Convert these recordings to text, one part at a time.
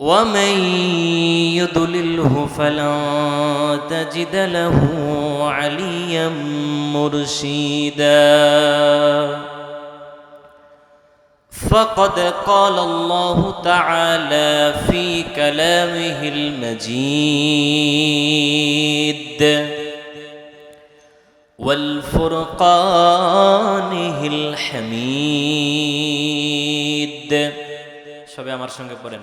ومن يضلله فلن تجد له عليا مرشدا فقد قال الله تعالى في كلامه المجيد والفرقانه الحميد সবাই আমার সঙ্গে পড়েন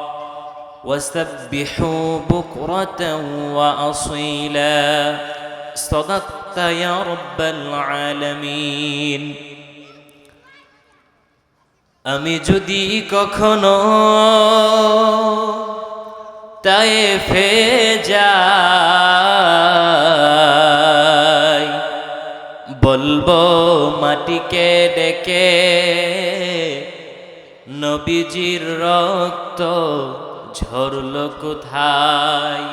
وسبحوا بكرة وأصيلا صدقت يا رب العالمين আমি যদি কখনো তাই ফে যাই বলবো মাটিকে ডেকে নবীজির রক্ত ঝরল কোথায়?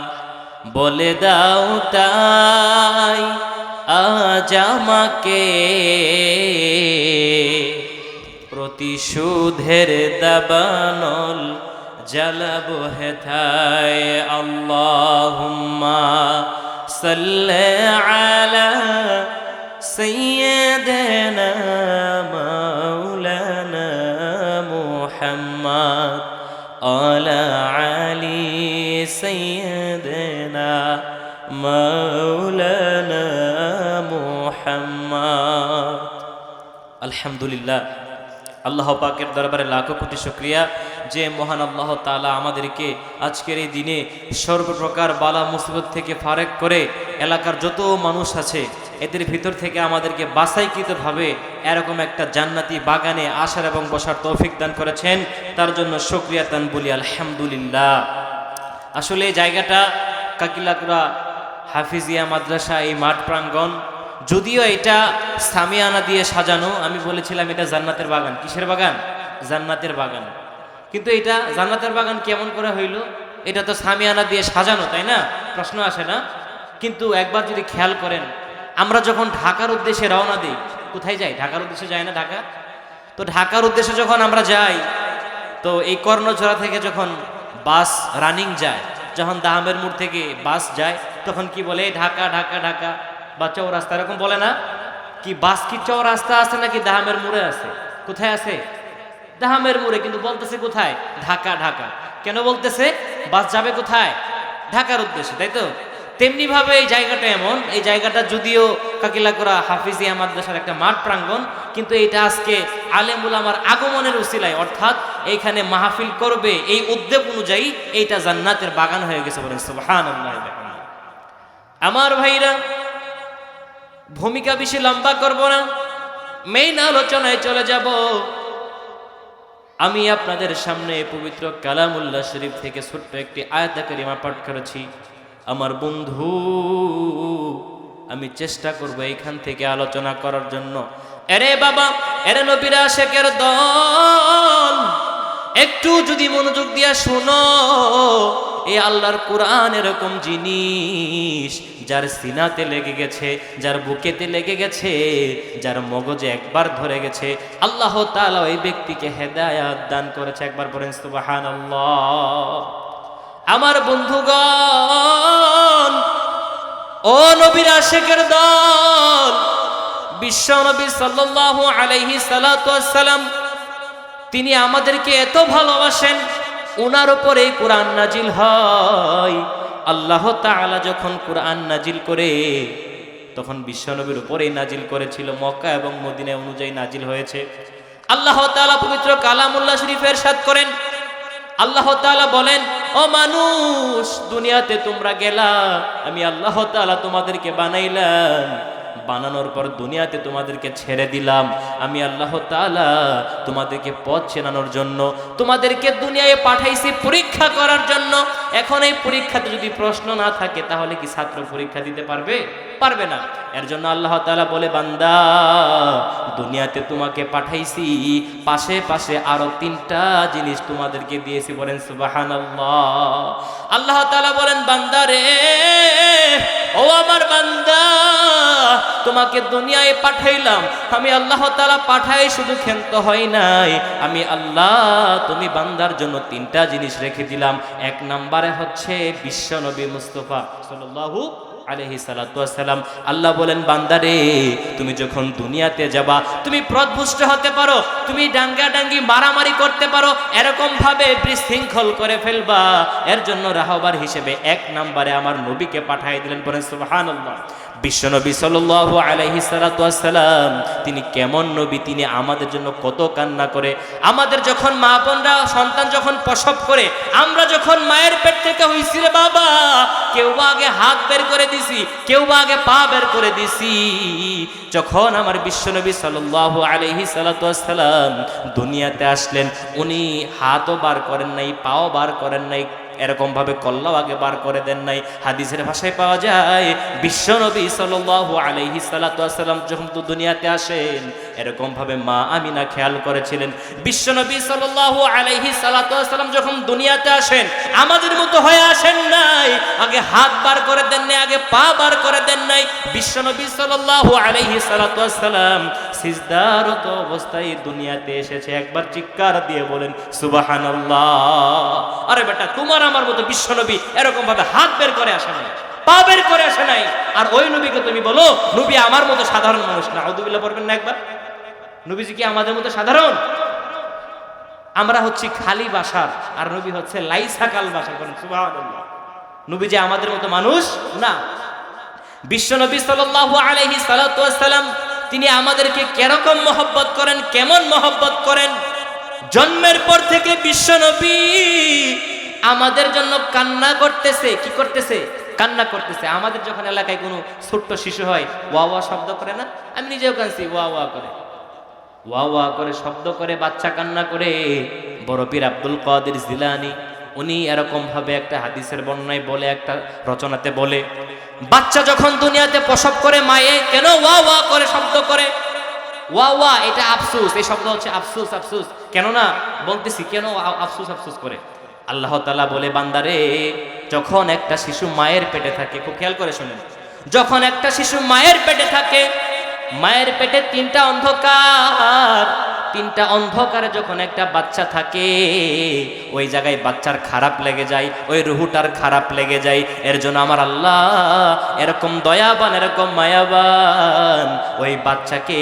বলে দাও তাই, আজ আমাকে। প্রতিশোধের দাবানল জ্বালাব হেথায়। আল্লাহুম্মা সাল্লে আলা সাইয়্যিদানা মাওলানা মুহাম্মদ। على علي سيدنا مولانا محمد الحمد لله আল্লাহ পাকের দরবারে লাখো কোটি শুক্রিয়া যে মহান আল্লাহ তাআলা আমাদেরকে আজকের এই দিনে সর্বপ্রকার বালা মুসিবত থেকে ফারেক করে এলাকার যত মানুষ আছে, এদের ভিতর থেকে আমাদেরকে বাসাইকৃতভাবে এরকম একটা জান্নাতি বাগানে আসার এবং বসার তৌফিক দান করেছেন। তার জন্য শুক্রিয়া তান বলি, আলহামদুলিল্লাহ। আসলে জায়গাটা কাকিলাকুরা হাফিজিয়া মাদ্রাসা, এই মাঠ প্রাঙ্গণ, যদিও এটা সামিয়ানা দিয়ে সাজানো, আমি বলেছিলাম এটা জান্নাতের বাগান। কিসের বাগান? জান্নাতের বাগান। কিন্তু এটা জান্নাতের বাগান কেমন করে হইল? এটা তো সামিয়ানা দিয়ে সাজানো, তাই না? প্রশ্ন আসে না। কিন্তু একবার যদি খেয়াল করেন, আমরা যখন ঢাকার উদ্দেশ্যে রওনা দিই, কোথায় যাই? ঢাকার উদ্দেশ্যে যাই না ঢাকা? তো ঢাকার উদ্দেশ্যে যখন আমরা যাই, তো এই কর্ণঝোড়া থেকে যখন বাস রানিং যায়, যখন দাহামের মোড় থেকে বাস যায়, তখন কি বলে ঢাকা ঢাকা ঢাকা? বা চৌরাস্তা, এরকম বলে না? কি বাস কি চৌরাস্তা আছে নাকি দাহামের মোড়ে আছে? কোথায় আছে? দাহামের মোড়ে, কিন্তু বলতেছে কোথায়? ঢাকা ঢাকা। কেন বলতেছে? বাস যাবে কোথায়? ঢাকার উদ্দেশ্যে, তাই তো? তেমনি ভাবে এই জায়গাটা এমন, এই জায়গাটা যদিও কাকিলাকুড়া হাফিজিয়া মাদ্রাসার একটা মাঠ প্রাঙ্গণ, কিন্তু এটা আজকে আলেমুল আমার আগমনের উসিলায়, অর্থাৎ এইখানে মাহফিল করবে এই উদ্যোগ অনুযায়ী এইটা জান্নাতের বাগান হয়ে গেছে বলেন সুবহানাল্লাহ। আমার ভাইরা, ভূমিকা বেশি লম্বা করব না, মেইন আলোচনায় চলে যাব। আমি আপনাদের সামনে পবিত্র কালামুল্লাহ শরীফ থেকে ছোট্ট একটি আয়তাকারী মা পাঠ করেছি। আমার বন্ধু, আমি চেষ্টা করব এইখান থেকে আলোচনা করার জন্য। এরে বাবা, এরে নবীরা শেখের দল, একটু যদি মনোযোগ দিয়া শোনো। এ আল্লাহর কোরআন এরকম জিনিস যার সিনাতে লেগে গেছে, যার বুকেতে লেগে গেছে, যার মগজে একবার ধরে গেছে। আল্লাহ তাআলা ওই ব্যক্তিকে হেদায়াত দান করেছে। একবার বলেন, সুবহানাল্লাহ। আমার বন্ধুগণ, ও নবীর আশেকের দল, বিশ্ব নবী সাল্লাল্লাহু আলাইহি সালাম তিনি আমাদেরকে এত ভালোবাসেন ওনার উপরে কোরআন নাজিল হয়। আল্লাহ তাআলা যখন কোরআন নাজিল করে, তখন বিশ্বনবীর উপরেই নাজিল করেছিল, মক্কা এবং মদিনা অনুযায়ী নাজিল হয়েছে। আল্লাহ তাআলা পবিত্র কালামুল্লাহ শরীফের সাথ করেন। আল্লাহ তাআলা বলেন, ও মানুষ, দুনিয়াতে তোমরা গেলা, আমি আল্লাহ তাআলা তোমাদেরকে বানাইলাম। বানানোর পর দুনিয়াতে তোমাদেরকে ছেড়ে দিলাম। আমি আল্লাহ তাআলা তোমাদেরকে পথ চেনানোর জন্য, তোমাদেরকে দুনিয়ায় পাঠাইছি পরীক্ষা করার জন্য। এখন এই পরীক্ষাতে যদি প্রশ্ন না থাকে, তাহলে কি ছাত্র পরীক্ষা দিতে পারবে? পারবে না। এর জন্য আল্লাহ তাআলা বলে, বান্দা, দুনিয়াতে তোমাকে পাঠাইছি, পাশে পাশে আরও তিনটা জিনিস তোমাদেরকে দিয়েছি বলেন সুবহানাল্লাহ। আল্লাহ তাআলা বলেন, বান্দা রে ও আমার বান্দা, তোমাকে দুনিয়ায় পাঠাইলাম। আমি আল্লাহ তাআলা পাঠাই, শুধু ক্ষেন্ত হয় নাই। আমি আল্লাহ, তুমি বান্দার জন্য তিনটা জিনিস রেখে দিলাম। এক নম্বরে হচ্ছে বিশ্ব নবী মুস্তফা সাল্লাল্লাহু আলহি সালাম আল্লাহ বলেন, বান্দারে, তুমি যখন দুনিয়াতে যাবা, তুমি প্রদভুষ্ট হতে পারো, তুমি ডাঙ্গা ডাঙ্গি মারামারি করতে পারো এরকম ভাবে বিশৃঙ্খল করে ফেলবা। এর জন্য রাহবার হিসেবে এক নম্বরে আমার নবীকে পাঠিয়ে দিলেন, বলেন, সুবহানাল্লাহ। বিশ্বনবী সাল্লাল্লাহু আলাইহি সালাম তিনি কেমন নবী? তিনি আমাদের জন্য কত কান্না করে। আমাদের যখন মা বোনরা, সন্তান যখন প্রসব করে, আমরা যখন মায়ের পেট থেকে হইছি রে বাবা, কেউ বা আগে হাত বের করে দিছি, কেউ বা আগে পা বের করে দিছি। যখন আমার বিশ্বনবী সাল্লাল্লাহু আলাইহি সালাম দুনিয়াতে আসলেন, উনি হাতও বার করেন নাই, পাও বার করেন নাই এরকম ভাবে কল্লাও আগে বার করে দেন নাই। হাদিসের ভাষায় পাওয়া যায়, বিশ্বনবী সাল্লাল্লাহু আলাইহি সাল্লাম যখন তো দুনিয়াতে আসেন এরকম ভাবে মা আমিনা খেয়াল করেছিলেন। বিশ্বনবী সাল্লাল্লাহু আলাইহি সাল্লাম যখন দুনিয়াতে আসেন, আমাদের মতো হয়ে আসেন নাই, আগে হাত বার করে দেন নাই, আগে পা বার করে দেন নাই, বিশ্বনবী সাল্লাল্লাহু আলাইহি সাল্লাম সিজদারত অবস্থায় দুনিয়াতে এসেছে। একবার চিৎকার দিয়ে বলেন, সুবহানাল্লাহ। আরে বেটা, তোমার আমার মতো বিশ্বনবী এরকম ভাবে হাত বের করে আসে নাই, পা বের করে আসে নাই। আর ওই নবীকে তুমি বলো, নবী আমার মতো সাধারণ মানুষ না। আউদুবিল্লাহ পড়বেন না একবার। নবীজি কি আমাদের মতো সাধারণ? আমরা হচ্ছি খালি বাসার, আর নবী হচ্ছে লাইসাকাল বাসা করেন সুবহানাল্লাহ। নবী যে আমাদের মতো মানুষ? না। বিশ্বনবী সাল্লাল্লাহু আলাইহি সাল্লাতু ওয়াসসালাম, তিনি আমাদেরকে কেরকম মহব্বত করেন, কেমন মহব্বত করেন? জন্মের পর থেকে বিশ্বনবী আমাদের জন্য কান্না করতেছে। কি করতেছে? কান্না করতেছে। আমাদের যখন এলাকায় কোনো ছোট্ট শিশু হয়, ওয়া ওয়া শব্দ করে না? আমি নিজেও কানছি ওয়া ওয়া করে। ওয়া ওয়া করে শব্দ করে, বাচ্চা কান্না করে। বড় পীর আব্দুল কাদের জিলানি, উনি এরকম ভাবে একটা হাদিসের বর্ণনায় বলে, একটা রচনাতে বলে, বাচ্চা যখন দুনিয়াতে প্রসব করে মায়ে, কেন ওয়া ওয়া করে শব্দ করে? ওয়া ওয়া, এটা আফসুস, এই শব্দ হচ্ছে আফসুস আফসুস। কেন না বলতেছি, কেন আফসুস আফসুস করে? আল্লাহ তালা বলে, বান্দারে, যখন একটা শিশু মায়ের পেটে থাকে, খুব খেয়াল করে শুনেন, যখন একটা শিশু মায়ের পেটে থাকে মায়ের পেটে তিনটা অন্ধকার। তিনটা অন্ধকারে যখন একটা বাচ্চা থাকে, ওই জায়গায় বাচ্চার খারাপ লেগে যায়, ওই রুহুটার খারাপ লেগে যায়। এর জন্য আমার আল্লাহ এরকম দয়াবান, এরকম মায়াবান, ওই বাচ্চাকে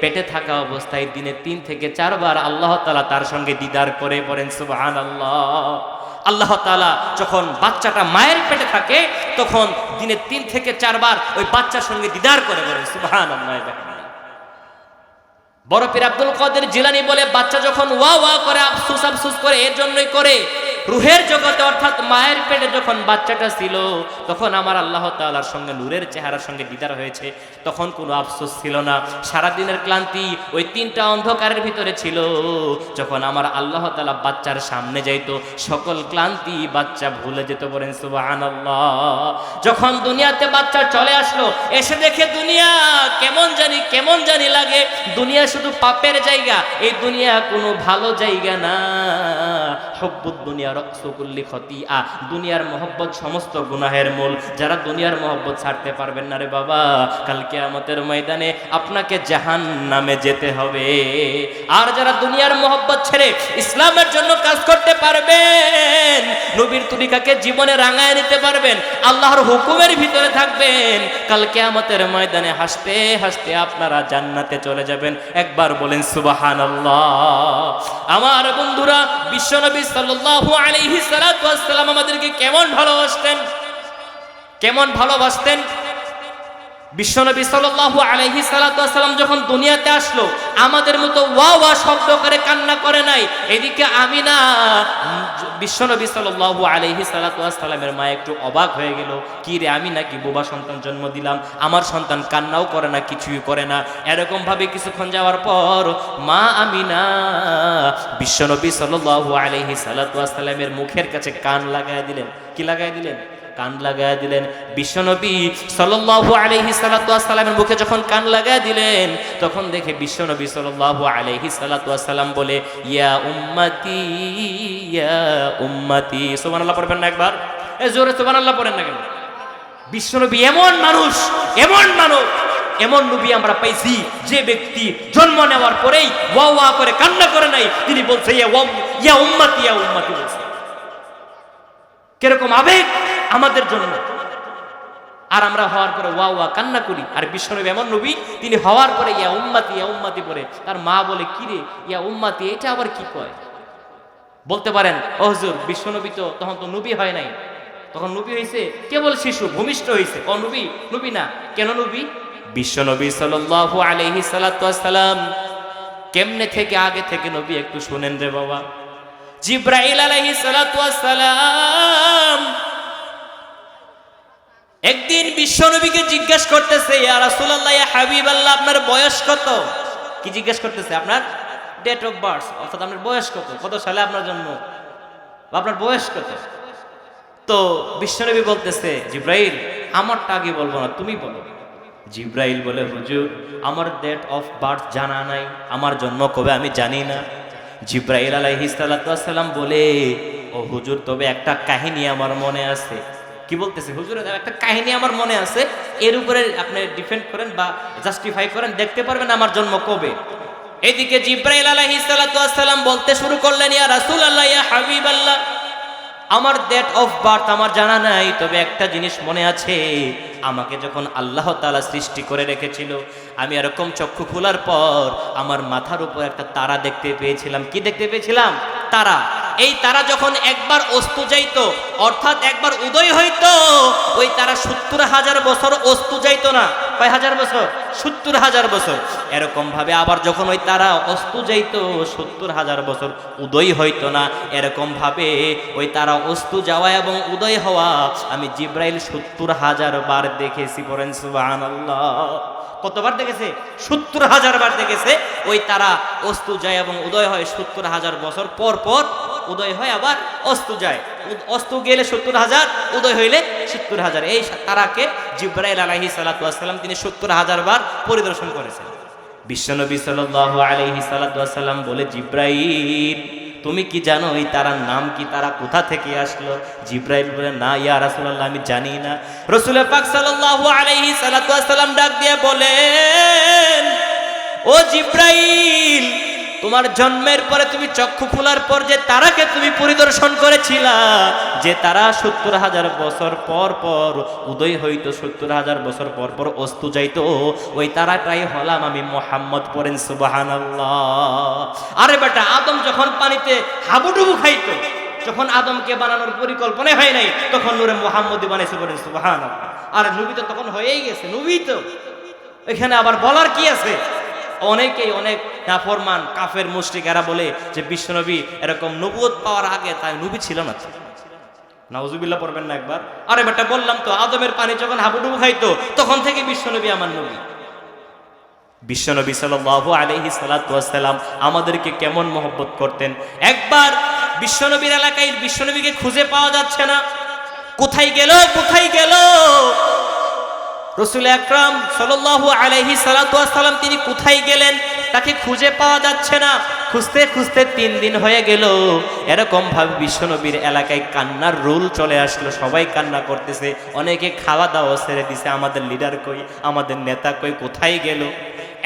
পেটে থাকা অবস্থায় দিনে তিন থেকে চারবার আল্লাহ তালা তার সঙ্গে দিদার করে পড়েন সুবাহান আল্লাহ আল্লাহ তালা যখন বাচ্চাটা মায়ের পেটে থাকে, তখন দিনে তিন থেকে চারবার ওই বাচ্চার সঙ্গে দিদার করে বলে সুবাহান বড় পীর আব্দুল কদের জিলানি বলে, বাচ্চা যখন ওয়া ওয়া করে, আফসুস আফসুস করে, এর জন্যই করে রুহের জগতে, অর্থাৎ মায়ের পেটে যখন বাচ্চাটা ছিল, তখন আমার আল্লাহ তাআলার সঙ্গে, নূরের চেহারার সঙ্গে দিদার হয়েছে। তখন কোনো আফসোস ছিল না। সারা দিনের ক্লান্তি ওই তিনটা অন্ধকারের ভিতরে ছিল। যখন আমার আল্লাহ তাআলা বাচ্চার সামনে যাইতো, সকল ক্লান্তি বাচ্চা ভুলে যেত বলেন, সুবহানাল্লাহ। যখন দুনিয়াতে বাচ্চা চলে আসলো, এসে দেখে দুনিয়া কেমন জানি কেমন জানি লাগে। দুনিয়া শুধু পাপের জায়গা, এই দুনিয়া কোনো ভালো জায়গা না। হব্বুদ দুনিয়া রক্সকুল্লি খতিয়া দুনিয়ার মহব্বত সমস্ত গুনাহের মূল। যারা দুনিয়ার মহব্বত ছাড়তে পারবেন না রে বাবা কালকে আমাদের ময়দানে আপনাকে জাহান নামে যেতে হবে। আর যারা দুনিয়ার মহব্বত ছেড়ে ইসলামের জন্য কাজ করতে পারবেন, নবীর তুলিকাকে জীবনে রাঙায় নিতে পারবেন, আল্লাহর হুকুমের ভিতরে থাকবেন কালকে আমাদের ময়দানে হাসতে হাসতে আপনারা জান্নাতে চলে যাবেন। একবার বলেন সুবাহান আমার বন্ধুরা, বিশ্বনবী সাল্লাল্লাহু আলাইহি ওয়াসসালাম আমাদেরকে কেমন ভালোবাসতেন? কেমন ভালোবাসতেন? বিশ্বনবী সাল্লাল্লাহু আলাইহি সাল্লাম যখন দুনিয়াতে আসলো, আমাদের মতো ওয়া ওয়া শব্দ করে কান্না করে নাই। এদিকে আমি না বিশ্বনবী সাল্লাল্লাহু আলাইহি সাল্লামের মা একটু অবাক হয়ে গেল। কি রে, আমি নাকি বোবা সন্তান জন্ম দিলাম, আমার সন্তান কান্নাও করে না, কিছুই করে না। এরকম ভাবে কিছুক্ষণ যাওয়ার পর, মা আমি আমিনা, বিশ্বনবী সাল্লাল্লাহু আলাইহি সাল্লামের মুখের কাছে কান লাগায় দিলেন। কি লাগায় দিলেন? কান লাগায় দিলেন। বিশ্বনবী সাল্লাল্লাহু আলাইহি সাল্লাতু সাল্লামের মুখে যখন কান লাগায় দিলেন, তখন দেখে বিশ্বনবী সাল্লাল্লাহু আলাইহি সাল্লাতু সাল্লাম বলে, ইয়া উম্মতি, ইয়া উম্মাতি। সোমান আল্লাহ পড়বেন না একবার? এ জোরে সুবহানাল্লাহ পড়েন না কেন? বিশ্বনবী এমন মানুষ এমন মানুষ, এমন নবী আমরা পাইছি, যে ব্যক্তি জন্ম নেওয়ার পরেই ওয়া ওয়া করে কান্না করে নাই। তিনি বলছে, ইয়া ইয়া উম্মতি ইয়া উম্মতি বলছে। কীরকম আবেগ আমাদের জন্য আর আমরা হওয়ার পরে ওয়া ওয়া কান্না করি। আর বিশ্বনবী এমন নবী, তিনি হওয়ার পরে ইয়া উম্মাতি ইয়া উম্মাতি পরে তার মা বলে, কি রে, ইয়া উম্মাতি, এটা আবার কি কয়? বলতে পারেন, ও হুজুর, বিশ্বনবী তো তখন তো নবী হয় নাই। তখন নবী হয়েছে কেবল শিশু, ভূমিষ্ঠ হয়েছে ও নবী নবী না। কেন নবী? বিশ্বনবী সাল্লাল্লাহু আলাইহি সাল্লাম কেমনে থেকে আগে থেকে নবী একটু শুনেন রে বাবা? জিব্রাইল আলাইহিস সালাতু সালাম একদিন বিশ্বনবীকে জিজ্ঞেস করতেছে আপনার বয়স কত? কি জিজ্ঞেস করতেছে, আপনার ডেট অফ বার্থ অর্থাৎ আপনার বয়স কত? কত সালে আপনার জন্ম? আপনার বয়স কত? তো বিশ্বনবী বলতেছে, জিব্রাইল, আমারটা আগে বলব না, তুমি বলো। জিব্রাইল বলে, হুজুর, আমার ডেট অফ বার্থ জানা নাই, আমার জন্ম কবে আমি জানি না। জিব্রাইল আলাইহিস সালাম বলে, ও হুজুর, তবে একটা কাহিনী আমার মনে আছে। কি বলতেছে? হুজুর একটা কাহিনী আমার মনে আছে, এর উপরে আপনি ডিফেন্ড করেন বা জাস্টিফাই করেন, দেখতে পারবেন আমার জন্ম কবে। এদিকে জিব্রাইল আলাইহিস সালাম বলতে শুরু করলেন, ইয়া রাসূলুল্লাহ, ইয়া হাবিবাল্লাহ, আমার ডেট অফ বার্থ আমার জানা নাই, তবে একটা জিনিস মনে আছে, আমাকে যখন আল্লাহ তাআলা সৃষ্টি করে রেখেছিল, আমি এরকম চক্ষু খোলার পর আমার মাথার উপর একটা তারা দেখতে পেয়েছিলাম। কি দেখতে পেয়েছিলাম? তারা। এই তারা যখন একবার অস্তু যাইতো, অর্থাৎ একবার উদয় হইতো, ওই তারা সত্তর হাজার বছর অস্তু যাইত না। কয় হাজার বছর? সত্তর হাজার বছর। এরকম ভাবে আবার যখন ওই তারা অস্তু যাইতো, সত্তর হাজার বছর উদয় হইতো না। এরকম ভাবে ওই তারা অস্তু যাওয়া এবং উদয় হওয়া, আমি জিব্রাইল সত্তর হাজার বার দেখেছি পড়েন, সুবহানাল্লাহ। কতবার দেখেছে? সত্তর হাজার বার দেখেছে। ওই তারা অস্তু যায় এবং উদয় হয় সত্তর হাজার বছর পর পর উদয় হয় আবার অস্তু যায়। অস্তু গেলে সত্তর হাজার, উদয় হইলে সত্তর হাজার। এই তারাকে জিব্রাইল আলাইহি সালাতাম তিনি সত্তর হাজার বার পরিদর্শন করেছেন। বিশ্বনবী সাল্লাল্লাহু আলাইহি সালাতাম বলে, জিব্রাইল তুমি কি জানো এই তারার নাম কি? তারা কোথা থেকে আসলো? জিব্রাইল বলে, না, ইয়া রাসূলুল্লাহ, আমি জানি না। রাসূল পাক সাল্লাল্লাহু আলাইহি সালাতাম ডাক দিয়ে বলেন, ও জিব্রাইল তোমার জন্মের পরে তুমি চক্ষু খোলার পর যে তারাকে তুমি পরিদর্শন করেছিলা, যে তারা সত্তর হাজার বছর পর পর উদয় হইত, সত্তর হাজার বছর পর পর অস্তু যাইতো, ওই তারাটাই হলাম আমি মোহাম্মদ পড়েন সুবাহান আরে বেটা, আদম যখন পানিতে হাবুডুবু খাইতো, যখন আদমকে বানানোর পরিকল্পনা হয় নাই, তখন নূরে মোহাম্মদ বানাইছে বলেন সুবাহান আর নবী তো তখন হয়েই গেছে, নবী তো। এখানে আবার বলার কি আছে? অনেকেই অনেক নাফরমান, কাফের, মুশরিক, এরা বলে যে বিশ্বনবী এরকম নবুয়ত পাওয়ার আগে তাই নবী ছিল না। নাউজুবিল্লাহ পড়বেন না একবার। আরে বেটা, বললাম তো, আদমের পানি যখন হাবুডুবু খাইতো, তখন থেকে বিশ্বনবী আমার নবী। বিশ্বনবী সাল্লাল্লাহু আলাইহি সাল্লাতু ওয়াসসালাম আমাদেরকে কেমন মহব্বত করতেন। একবার বিশ্বনবীর এলাকায় বিশ্বনবীকে খুঁজে পাওয়া যাচ্ছে না। কোথায় গেল কোথায় গেল? রসুল আকরাম সাল্লাল্লাহু আলাইহি সাল্লাতু ওয়াসসালাম তিনি কোথায় গেলেন? তাকে খুঁজে পাওয়া যাচ্ছে না। খুঁজতে খুঁজতে তিন দিন হয়ে গেল। এরকম ভাবে বিশ্বনবীর এলাকায় কান্নার রুল চলে আসলো। সবাই কান্না করতেছে। অনেকে খাওয়া দাওয়া ছেড়ে দিছে। আমাদের লিডার কই? আমাদের নেতা কই? কোথায় গেল?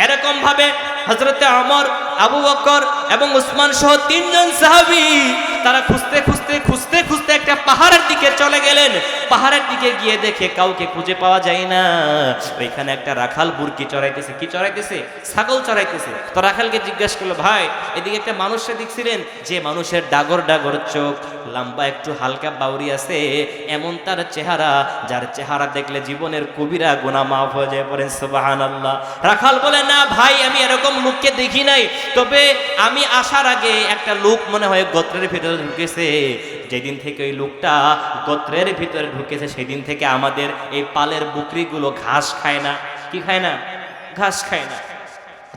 এরকম ভাবে হজরতে আমর আবু বকর এবং উসমান সহ তিনজন সাহাবী, তারা খুঁজতে খুঁজতে খুঁজতে খুঁজতে একটা পাহাড়ের দিকে চলে গেলেন। পাহাড়ের দিকে গিয়ে দেখে কাউকে খুঁজে পাওয়া যায় না। ওইখানে একটা রাখাল বুরকি চড়াইতেছে। কি চড়াইতেছে? ছাগল চড়াইতেছে। তো রাখালকে জিজ্ঞাসা করল, ভাই, এদিকে একটা মানুষকে দেখছিলেন যে মানুষের ডাগর ডাগর চোখ, লম্বা একটু হালকা বাউরি আছে, এমন তার চেহারা, যার চেহারা দেখলে জীবনের কবিরা গোনা মাফ হয়ে যায় পড়েন সুবাহান আল্লাহ রাখাল বলে, না ভাই, আমি এরকম লোককে দেখি নাই। তবে আমি আসার আগে একটা লোক মনে হয় গোত্রের ভিতরে ঢুকেছে। যেদিন থেকে ওই লোকটা গোত্রের ভিতরে ঢুকেছে, সেদিন থেকে আমাদের এই পালের বুকরিগুলো ঘাস খায় না। কি খায় না? ঘাস খায় না।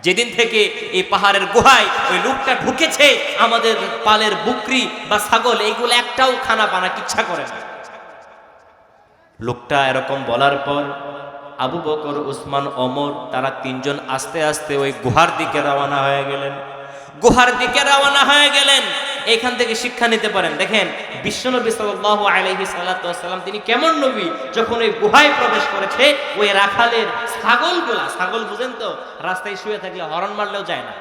যেদিন থেকে এই পাহাড়ের গুহায় ওই লোকটা ঢুকেছে, আমাদের পালের বুকরি বা ছাগল, এইগুলো একটাও খানা পানা ইচ্ছা করে না। লোকটা এরকম বলার পর আবু বকর, উসমান অমর তারা তিনজন আস্তে আস্তে ওই গুহার দিকে রওনা হয়ে গেলেন। গুহার দিকে রওনা হয়ে গেলেন। এখান থেকে শিক্ষা নিতে পারেন। দেখেন, বিশ্বনবী সাল্লাল্লাহু আলাইহি সাল্লাম তিনি কেমন নবী? যখন ওই গুহায় প্রবেশ করেছে, ওই রাখালের ছাগলগুলা, ছাগল বুঝেন তো, রাস্তায় শুয়ে থাকলে হরণ মারলেও যায় না।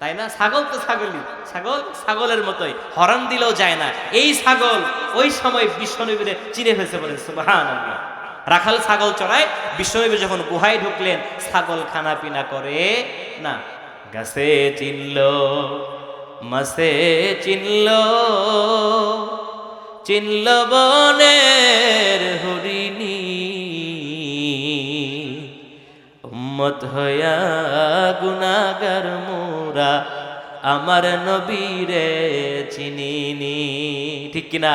তাই না? ছাগল তো ছাগলই। ছাগল ছাগলের মতোই, হরণ দিলেও যায় না। এই ছাগল ওই সময় বিশ্বনবীরে চিনে ফেলছে বলেন সুবাহান রাখাল ছাগল চড়ায়, বিশ্বনবী যখন গুহায় ঢুকলেন, ছাগল খানা পিনা করে না, গাছে চিনল। মাসে চিনল চিনল বনের হরিণী। উম্মত হয়া গুনাগার মোরা আমার নবীরে চিনিনি। ঠিক কিনা?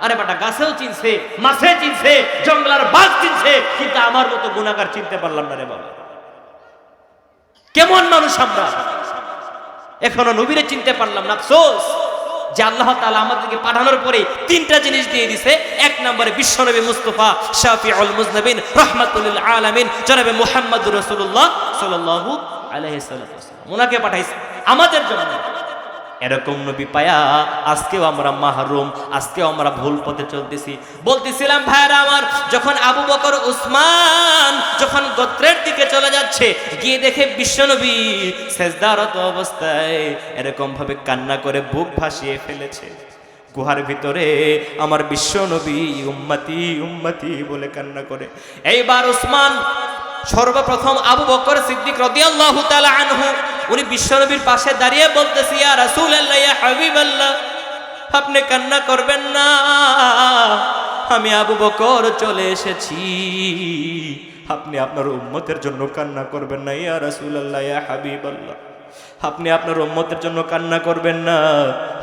আরে বাটা, গাছেও চিনছে, মাছে চিনছে, জঙ্গলার বাঘ চিনছে, কিন্তু আমার মতো গুনাগার চিনতে পারলাম না রে বাবা। কেমন মানুষ আমরা? এখনও নবীরে চিনতে পারলাম না। আফসোস যে আল্লাহ তালা আমাদেরকে পাঠানোর পরে তিনটা জিনিস দিয়ে দিছে। এক নম্বরে বিশ্বনবী মুস্তফা শাফি আল মুজনবিন রহমাতুল আলমিন জনাবে মোহাম্মদ রসুল্লাহ সাল্লাল্লাহু আলহ ওনাকে পাঠাইছে। আমাদের জন্য। এরকম নবী পায়া, আজকেও আমরা মাহরুম, আজকেও আমরা ভুল পথে চলতেছি। বলতেছিলাম ভাইরা আমার, যখন আবু বকর, উসমান যখন গোত্রের দিকে চলে যাচ্ছে, গিয়ে দেখে বিশ্বনবী সেজদারত অবস্থায় এরকম ভাবে কান্না করে বুক ভাসিয়ে ফেলেছে। গুহার ভিতরে আমার বিশ্বনবী উম্মতি উম্মতি বলে কান্না করে। এইবার উসমান সর্বপ্রথম আবু বকর সিদ্দিক রাদিয়াল্লাহু তাআলা আনহু, উনি বিশ্বনবীর পাশে দাঁড়িয়ে বলতেছি, ইয়া রাসূলুল্লাহ, ইয়া হাবিবাল্লাহ, আপনি কান্না করবেন না। আমি আবু বকর চলে এসেছি। আপনি আপনার উম্মতের জন্য কান্না করবেন না, ইয়া রাসূলুল্লাহ, ইয়া হাবিবাল্লাহ। আপনি আপনার উম্মতের জন্য কান্না করবেন না।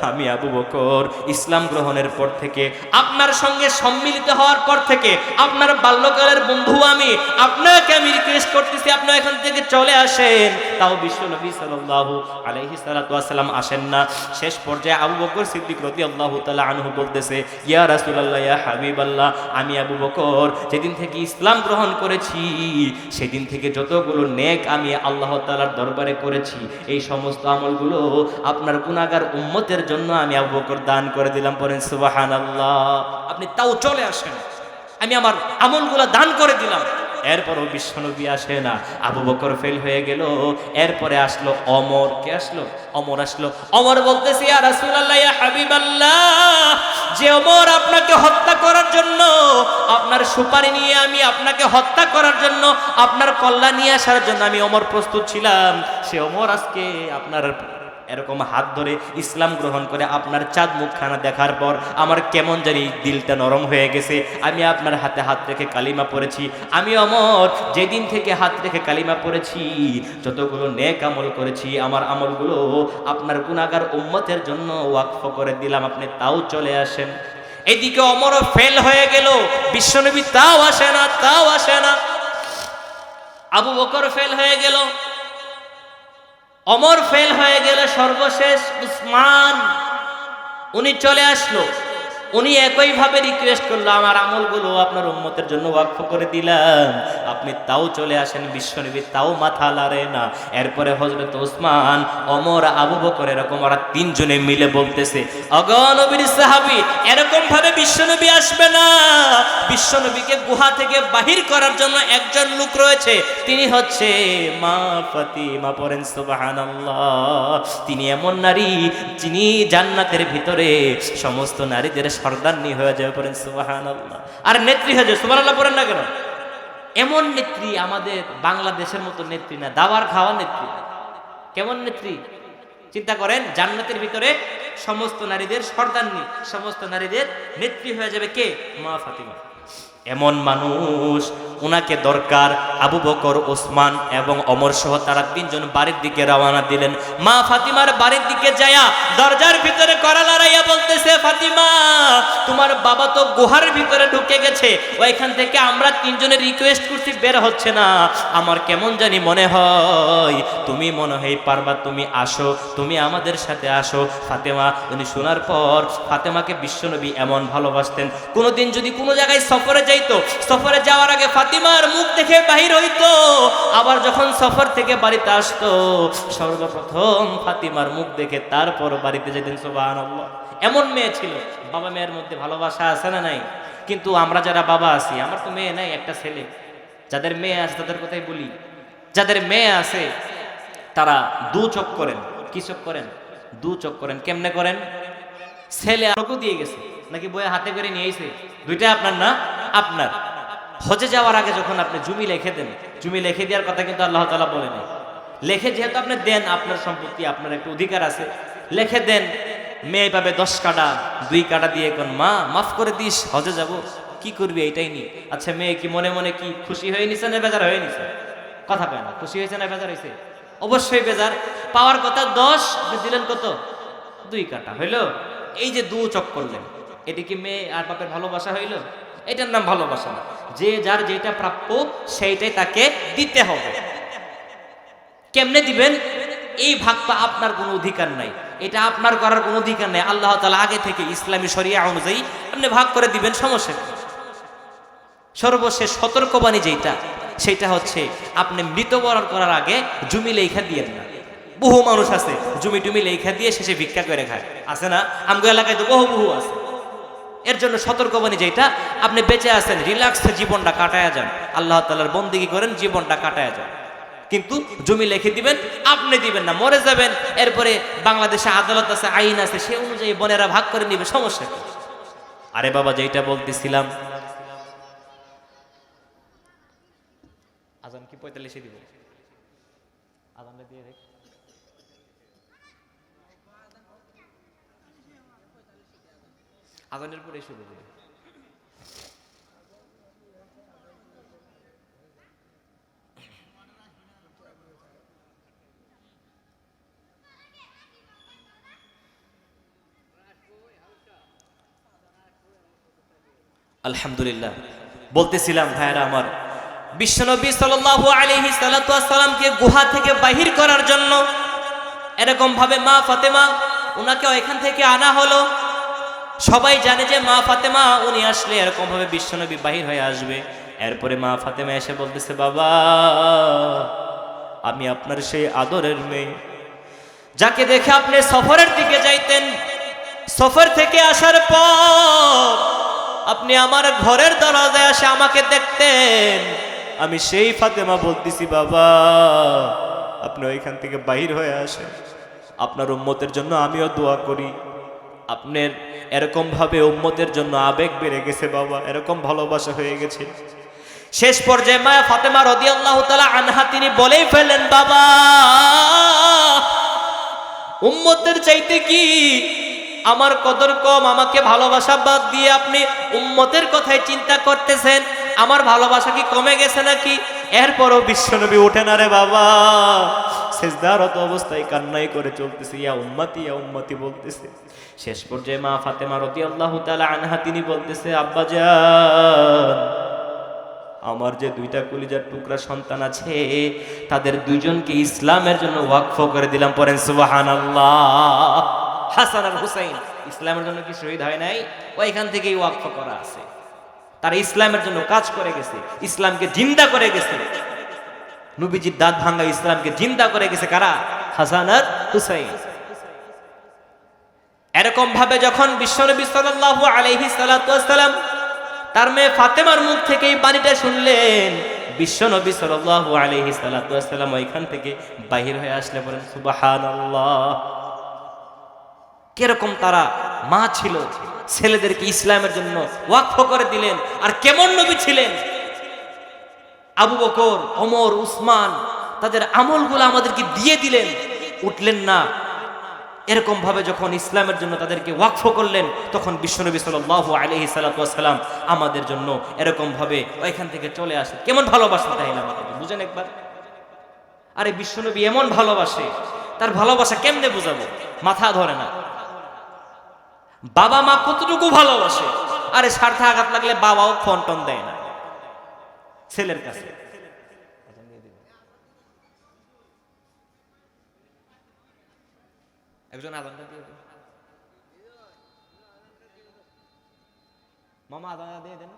আমি আবু বকর ইসলাম গ্রহণের পর থেকে, আপনার সঙ্গে সম্মিলিত হওয়ার পর থেকে, আপনার বাল্যকালের বন্ধু আমি, আপনাকে আমি রিকোয়েস্ট করতেছি আপনি এখান থেকে চলে আসেন। তাও বিশ্ব নবী সাল্লাল্লাহু আলাইহি সাল্লাতু ওয়াসাল্লাম আসেন না। শেষ পর্যায়ে আবু বকর সিদ্দিক রাদিয়াল্লাহু তাআলা আনহু বলতেছে, ইয়া রাসূলুল্লাহ, ইয়া হাবিবাল্লাহ, আমি আবু বকর, যেদিন থেকে ইসলাম গ্রহণ করেছি, সেদিন থেকে যতগুলো নেক আমি আল্লাহ তাআলার দরবারে করেছি, এই সমস্ত আমলগুলো আপনার গুনাহগার উম্মতের জন্য আমি আবু বকর দান করে দিলাম পরেন সুবহানাল্লাহ। আপনি তাও চলে আসেন। আমি আমার আমলগুলো দান করে দিলাম। এরপরও বিশ্বনবী আসে না আবু বকর ফেল হয়ে গেল। এরপরে আসলো অমর কে আসলো? অমর আসলো। অমর বলতেছি আর যে অমর আপনাকে হত্যা করার জন্য আপনার সুপারি নিয়ে আমি আপনাকে হত্যা করার জন্য আপনার কল্যাণ নিয়ে আসার জন্য আমি অমর প্রস্তুত ছিলাম। সে অমর আজকে আপনার এরকম হাত ধরে ইসলাম গ্রহণ করে আপনার চাঁদ মুখখানা দেখার পর আমার কেমন জানি দিলটা নরম হয়ে গেছে। আমি আপনার হাতে হাত রেখে কালিমা পড়েছি। আমি অমর যেদিন থেকে হাত রেখে কালিমা পড়েছি, যতগুলো নেক আমল করেছি, আমার আমলগুলো আপনার গুণাগার উম্মতের জন্য ওয়াকফ করে দিলাম। আপনি তাও চলে আসেন। এদিকে অমরও ফেল হয়ে গেল। বিশ্বনবী তাও আসে না, তাও আসে না। আবু বকর ফেল হয়ে গেল। অমর ফেল হয়ে গেলে সর্বশেষ উসমান উনি চলে আসলো। উনি একইভাবে রিকোয়েস্ট করল, আমার আমলগুলো আপনার উম্মতের জন্য ওয়াকফ করে দিলাম। আপনি তাও চলে আসেন, বিশ্বনবী তাও মাথা লারে না। এরপরে হজরত ওসমান অমর আবু বকর এরকম ওরা তিনজনে মিলে বলতেছে অগনবীর সাহাবি, এরকম ভাবে বিশ্বনবী আসবে না। বিশ্বনবীকে গুহা থেকে বাহির করার জন্য একজন লোক রয়েছে, তিনি হচ্ছে মা ফাতিমা পড়েন, সুবহানাল্লাহ। তিনি এমন নারী যিনি জান্নাতের ভিতরে সমস্ত নারীদের সর্দারনি হয়ে যাবে পড়েন সুবাহান আল্লাহ আর নেত্রী হয়ে যাবে সুবাহ আল্লাহ পড়েন না কেন? এমন নেত্রী আমাদের বাংলাদেশের মতো নেত্রী না, দাবার খাওয়া নেত্রী কেমন নেত্রী? চিন্তা করেন, জান্নাতের ভিতরে সমস্ত নারীদের সর্দারনি সমস্ত নারীদের নেত্রী হয়ে যাবে কে? মা ফাতিমা। এমন মানুষ ওনাকে দরকার আবু বকর, ওসমান এবং অমর সহ তারা তিনজন বাড়ির দিকে রওনা দিলেন। মা ফাতিমার বাড়ির দিকে যায়া দরজার ভিতরে করা লড়াইয়া বলতেছে, ফাতিমা, তোমার বাবা তো গুহার ভিতরে ঢুকে গেছে, ওইখান থেকে আমরা তিনজনে রিকোয়েস্ট করছি, বের হচ্ছে না। আমার কেমন জানি মনে হয়, তুমি মনে হয় পারবা, তুমি আসো, তুমি আমাদের সাথে আসো। ফাতেমা, উনি শোনার পর ফাতেমাকে বিশ্বনবী এমন ভালোবাসতেন। কোনোদিন যদি কোনো জায়গায় সফরে যাইতো। সফরে যাওয়ার আগে ফাতিমার মুখ দেখে বাহির হইতো। আবার যখন সফর থেকে বাড়িতে আসতো, সর্বপ্রথম ফাতিমার মুখ দেখে তারপর বাড়িতে যেতেন, সুবহানাল্লাহ। এমন মেয়ে ছিল। বাবা মেয়ের মধ্যে ভালোবাসা আছে না নাই? কিন্তু আমরা যারা বাবা আছি, আমার তো মেয়ে নাই, একটা ছেলে। যাদের মেয়ে আছে তাদের কথাই বলি। যাদের মেয়ে আছে, তারা দু চোখ করেন। কি চোখ করেন? দু চোখ করেন। কেমনে করেন? ছেলে আরও দিয়ে গেছে। নাকি বইয়ে হাতে করে নিয়েছে দুইটা আপনার না? আপনার। হজে যাওয়ার আগে যখন আপনি জমি লিখে দেন, জমি লিখে দেওয়ার কথা কিন্তু আল্লাহ তালা বলে নাই। লেখে যেহেতু আপনি দেন, আপনার সম্পত্তি, আপনার একটা অধিকার আছে। লেখে দেন, মেয়ে পাবে দশ কাটা, দুই কাটা দিয়ে কোন মা, মাফ করে দিস হজে যাব। কি করবি এইটাই নি? আচ্ছা মেয়ে কি মনে মনে কি খুশি হয়ে নিছে না বেজার হয়ে নিছে? কথা পায় না, খুশি হয়েছে না বেজার হয়েছে? অবশ্যই বেজার। পাওয়ার কথা দশ দিলেন কত? দুই কাটা, হইল? এই যে দু চক করলেন এটি কি মেয়ে আর বাপের ভালোবাসা হইল? এটার নাম ভালোবাসা না। যে যার যেটা প্রাপ্য সেইটাই তাকে দিতে হবে। কেমনে দিবেন? এই ভাগটা আপনার কোনো অধিকার নাই। এটা আপনার করার কোনো অধিকার নেই। আল্লাহ তালা আগে থেকে ইসলামী শরিয়া অনুযায়ী আপনি ভাগ করে দিবেন, সমস্যা? সর্বশেষ সতর্কবাণী যেটা সেটা হচ্ছে আপনি মৃতবরণ করার আগে জমি লেখা দিয়ে না বহু মানুষ আছে, জমি টুমি লেখা দিয়ে শেষে ভিক্ষা করে খায়। আছে না? আমগো এলাকায় তো বহু বহু আছে। এর জন্য সতর্কবাণী যেটা আপনি বেঁচে আছেন রিল্যাক্স জীবনটা কাটায়া যান। আল্লাহ তালার বন্দিগি করেন, জীবনটা কাটায়া যান। কিন্তু জমি লিখে দিবেন, আপনি দিবেন না, মরে যাবেন। এরপরে বাংলাদেশে আদালত আছে, আইন আছে, সে অনুযায়ী বোনেরা ভাগ করে নিবে, সমস্যা আরে বাবা যেটা বলতেছিলাম। আজান কি পঁয়তাল্লিশে দিব? আজানটা দিয়ে দেখ। আজানের পরে শুরু হবে আলহামদুলিল্লাহ। বলতেছিলাম ভাইরা আমার, বিশ্বনবী সাল্লাল্লাহু আলাইহি সাল্লাতু সাল্লামকে গুহা থেকে বাহির করার জন্য এরকম ভাবে মা ফাতেমা ওনাকে এখান থেকে আনা হলো। সবাই জানে যে মা ফাতেমা, উনি আসলে এরকম ভাবে বিশ্বনবী বাহির হয়ে আসবে। এরপরে মা ফাতেমা এসে বলতেছে, বাবা, আমি আপনার সেই আদরের মেয়ে। যাকে দেখে আপনি সফরের দিকে যাইতেন, সফর থেকে আসার পর আপনি আমার ঘরের দরজায় আসে আমাকে দেখতেন। আমি সেই ফাতেমা বলতেছি, বাবা, আপনি ওইখান থেকে বাহির হয়ে আসেন। আপনার উম্মতের জন্য আমিও দোয়া করি। আপনার এরকমভাবে উম্মতের জন্য আবেগ বেড়ে গেছে বাবা, এরকম ভালোবাসা হয়ে গেছে। শেষ পর্যায়ে মায়া ফাতেমা রদিয়াল্লাহু তাআলা আনহা তিনি বলেই ফেলেন বাবা, উম্মতের চাইতে কি আমার কদর কম? আমাকে ভালোবাসা বাদ দিয়ে আপনি উম্মতের কথাই চিন্তা করতেছেন। আমার ভালোবাসা কি কমে গেছে নাকি? এরপরও বিশ্বনবী ওঠে না রে বাবা। শেষদারত অবস্থায় কান্নাই করে চলতেছে, ইয়া উম্মতি ইয়া উম্মতি বলতেছে। শেষ পর্যায়ে মা ফাতেমা রতি আল্লাহ তালা আনহা তিনি বলতেছে, আব্বা যান আমার যে দুইটা কলিজার টুকরা সন্তান আছে, তাদের দুইজনকে ইসলামের জন্য ওয়াকফ করে দিলাম। পরেন সুবাহান আল্লাহ হাসান আর হুসাইন, ইসলামের জন্য কি শহীদ হয় নাই? ওইখান থেকেই ওয়াকফ করা আছে। তারা ইসলামের জন্য কাজ করে গেছে, ইসলামকে জিন্দা করে গেছে। নবীজির দাঁত ভাঙ্গা ইসলামকে জিন্দা করে গেছে কারা? হাসান আর হুসাইন। এরকম ভাবে যখন বিশ্বনবী সাল্লাল্লাহু আলাইহি সাল্লাম তার মেয়ে ফাতেমার মুখ থেকে এই বাণীটা শুনলেন, বিশ্বনবী সাল্লাল্লাহু আলাইহি সাল্লাম ওইখান থেকে বাহির হয়ে আসলে বলেন, সুবহানাল্লাহ। কীরকম তারা মা ছিল? ছেলেদেরকে ইসলামের জন্য ওয়াকফ করে দিলেন। আর কেমন নবী ছিলেন? আবু বকর অমর উসমান, তাদের আমলগুলো আমাদেরকে দিয়ে দিলেন। উঠলেন না। এরকম ভাবে যখন ইসলামের জন্য তাদেরকে ওয়াকফ করলেন, তখন বিশ্বনবী সাল্লাল্লাহু আলাইহি সাল্লাম আমাদের জন্য এরকম ভাবে ওইখান থেকে চলে আসে। কেমন ভালোবাসা তাই না বুঝেন একবার। আরে বিশ্বনবী এমন ভালোবাসে। তার ভালোবাসা কেমনে বোঝাবো? মাথা ধরে না। বাবা মা কতটুকু ভালোবাসে? আরে স্বার্থে আঘাত লাগলে বাবাও ফোন টন দেয় না। ছেলের কাছে। একজন মামা দিয়ে দেন।